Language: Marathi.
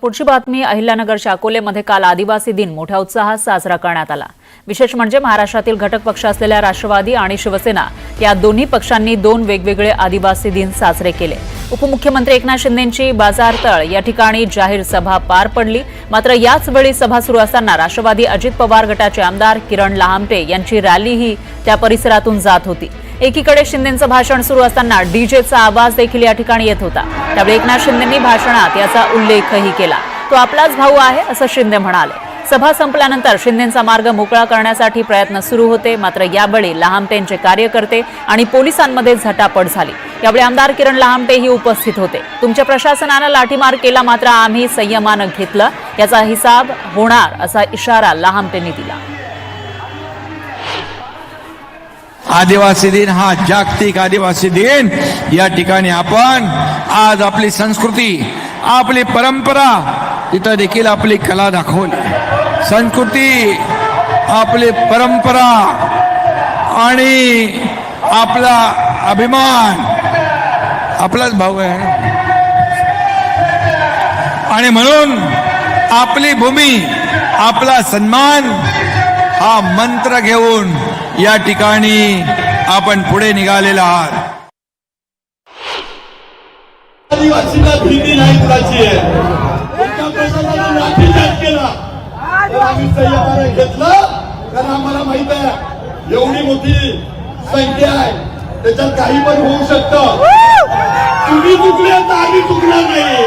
पुढची बातमी अहिल्यानगरच्या अकोलेमध्ये काल आदिवासी दिन. मोठ्या उत्साहात साजरा करण्यात आला. विशेष म्हणजे महाराष्ट्रातील घटक पक्ष असलेल्या राष्ट्रवादी आणि शिवसेना या दोन्ही पक्षांनी दोन वेगवेगळे आदिवासी दिन साजरे केले. उपमुख्यमंत्री एकनाथ शिंदेंची बाजारतळ या ठिकाणी जाहीर सभा पार पडली. मात्र याच वेळी सभा सुरू असताना राष्ट्रवादी अजित पवार गटाचे आमदार किरण लहामटे यांची रॅलीही त्या परिसरातून जात होती. एकीकडे शिंदेचं भाषण सुरू असताना डीजेचा आवाज देखील या ठिकाणी येत होता. त्यावेळी एकनाथ शिंदेंनी भाषणात याचा उल्लेखही केला. तो आपलाच भाऊ आहे असं शिंदे म्हणाले. सभा संपल्यानंतर शिंदेचा मार्ग मोकळा करण्यासाठी प्रयत्न सुरू होते. मात्र यावेळी लहामटेंचे कार्यकर्ते आणि पोलिसांमध्ये झटापट झाली. यावेळी आमदार किरण लहामटेही उपस्थित होते. तुमच्या प्रशासनानं लाठीमार केला मात्र आम्ही संयमानं घेतलं. याचा हिसाब होणार असा इशारा लहामटेंनी दिला. आदिवासी दिन हा जागतिक आदिवासी दिन. या ठिकाणी आपण आज आपली संस्कृती आपली परंपरा तिथं देखील आपली कला दाखवली. संस्कृती आपली परंपरा आणि आपला अभिमान. आपलाच भाऊ आहे. आणि म्हणून आपली भूमी आपला सन्मान हा मंत्र घेऊन या ठिकाणी आपण पुढे निघालेला आहात. आदिवासीला भीती नाही कुणाची आहे. घेतलं. कारण आम्हाला माहीत आहे एवढी मोठी संख्या आहे. त्याच्यात काही पण होऊ शकतं. तुम्ही चुकले तर आम्ही चुकणार नाही.